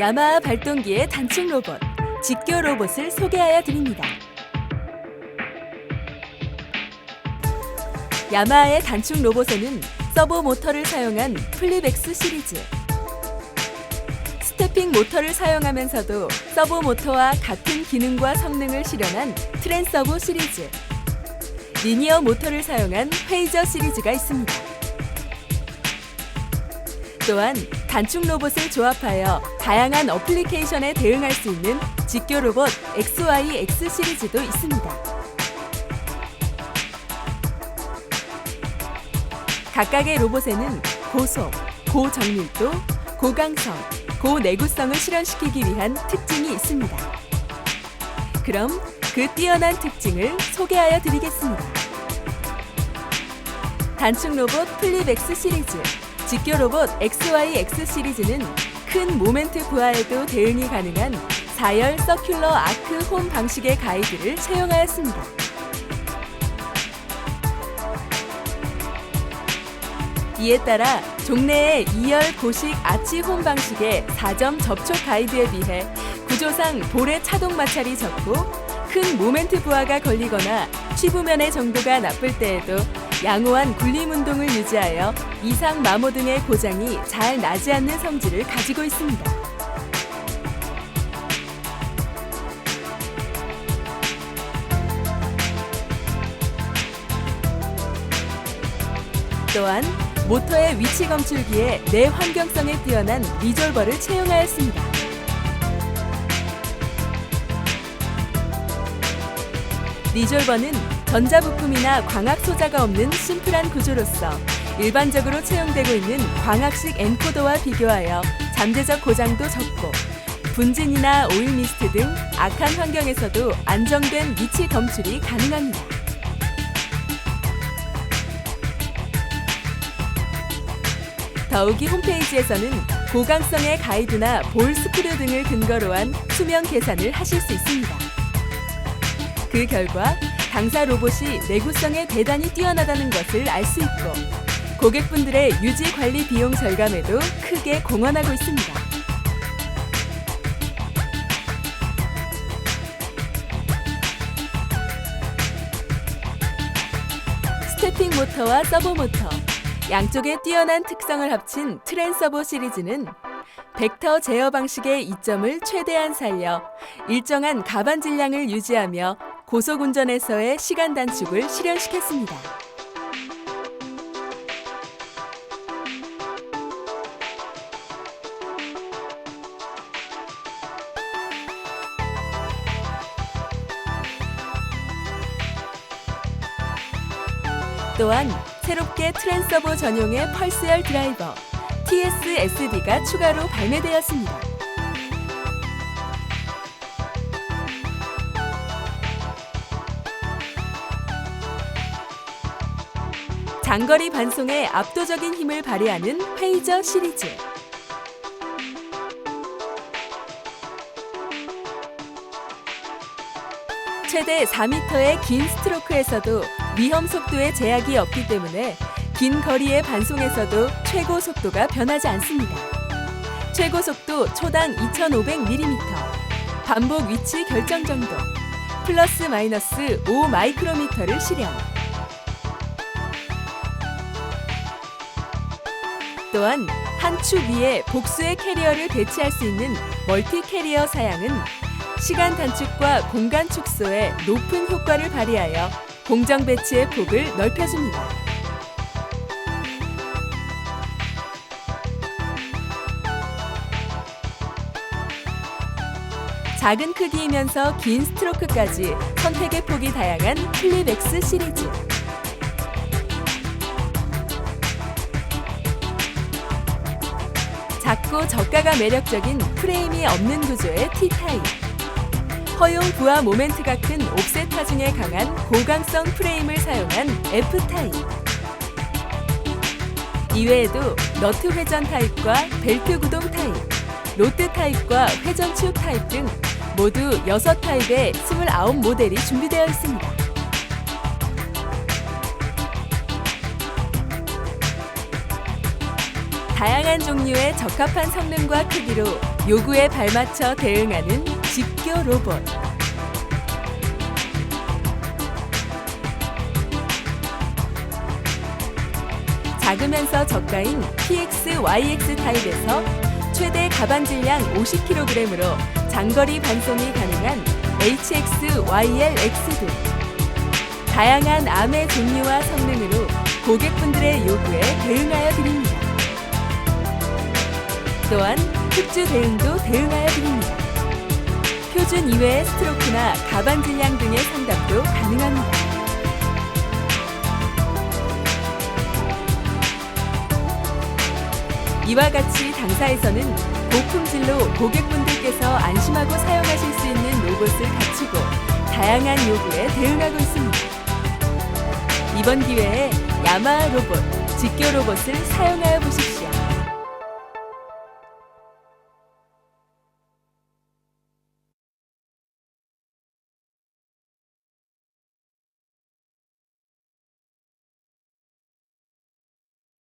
야마하 발동기의 단축 로봇, 직교 로봇을 소개하여 드립니다. 야마하의 단축 로봇에는 서보 모터를 사용한 플립엑스 시리즈, 스태핑 모터를 사용하면서도 서보 모터와 같은 기능과 성능을 실현한 트랜서보 시리즈, 리니어 모터를 사용한 페이저 시리즈가 있습니다. 또한 단축 로봇을 조합하여 다양한 어플리케이션에 대응할 수 있는 직교 로봇 XYX 시리즈도 있습니다. 각각의 로봇에는 고속, 고정밀도, 고강성, 고내구성을 실현시키기 위한 특징이 있습니다. 그럼 그 뛰어난 특징을 소개하여 드리겠습니다. 단축 로봇 플립X 시리즈, 직교 로봇 XYX 시리즈는 큰 모멘트 부하에도 대응이 가능한 4열 서큘러 아크 홈 방식의 가이드를 사용하였습니다. 이에 따라 종래의 2열 고식 아치 홈 방식의 4점 접촉 가이드에 비해 구조상 볼의 차동 마찰이 적고 큰 모멘트 부하가 걸리거나 취부면의 정도가 나쁠 때에도 양호한 굴림 운동을 유지하여 이상 마모 등의 고장이 잘 나지 않는 성질을 가지고 있습니다. 또한 모터의 위치 검출기에 내 환경성에 뛰어난 리졸버를 채용하였습니다. 리졸버는 전자부품이나 광학 소자가 없는 심플한 구조로서 일반적으로 채용되고 있는 광학식 엔코더와 비교하여 잠재적 고장도 적고 분진이나 오일 미스트 등 악한 환경에서도 안정된 위치 검출이 가능합니다. 더욱이 홈페이지에서는 고강성의 가이드나 볼 스크류 등을 근거로 한 수명 계산을 하실 수 있습니다. 그 결과 당사 로봇이 내구성에 대단히 뛰어나다는 것을 알 수 있고 고객분들의 유지 관리 비용 절감에도 크게 공헌하고 있습니다. 스태핑 모터와 서버 모터, 양쪽의 뛰어난 특성을 합친 트랜서버 시리즈는 벡터 제어 방식의 이점을 최대한 살려 일정한 가반 질량을 유지하며 고속 운전에서의 시간 단축을 실현시켰습니다. 또한 새롭게 트랜서버 전용의 펄스열 드라이버 TS-SD가 추가로 발매되었습니다. 장거리 반송에 압도적인 힘을 발휘하는 페이저 시리즈. 최대 4m의 긴 스트로크에서도 위험 속도에 제약이 없기 때문에 긴 거리의 반송에서도 최고 속도가 변하지 않습니다. 최고 속도 초당 2,500mm, 반복 위치 결정 정도, 플러스 마이너스 5 마이크로미터를 실현. 또한 한 축 위에 복수의 캐리어를 배치할 수 있는 멀티 캐리어 사양은 시간 단축과 공간 축소에 높은 효과를 발휘하여 공정 배치의 폭을 넓혀줍니다. 작은 크기이면서 긴 스트로크까지 선택의 폭이 다양한 플립엑스 시리즈. 작고 저가가 매력적인 프레임이 없는 구조의 T타입. 허용 부하 모멘트가 큰 옵셋 하중에 강한 고강성 프레임을 사용한 F타입. 이외에도 너트 회전 타입과 벨트 구동 타입, 로트 타입과 회전 축 타입 등 모두 6타입의 29 모델이 준비되어 있습니다. 다양한 종류의 적합한 성능과 크기로 요구에 발맞춰 대응하는 집교 로봇. 작으면서 저가인 PX, YX 타입에서 최대 가방 질량 50kg으로 장거리 반송이 가능한 HX, YL, X도 다양한 암의 종류와 성능으로 고객분들의 요구에 대응하여 드립니다. 또한 특주 대응도 대응하여 드립니다. 표준 이외의 스트로크나 가방 질량 등의 상담도 가능합니다. 이와 같이 당사에서는 고품질로 고객분들께서 안심하고 사용하실 수 있는 로봇을 갖추고 다양한 요구에 대응하고 있습니다. 이번 기회에 야마하 로봇, 직교 로봇을 사용하여 보십시오.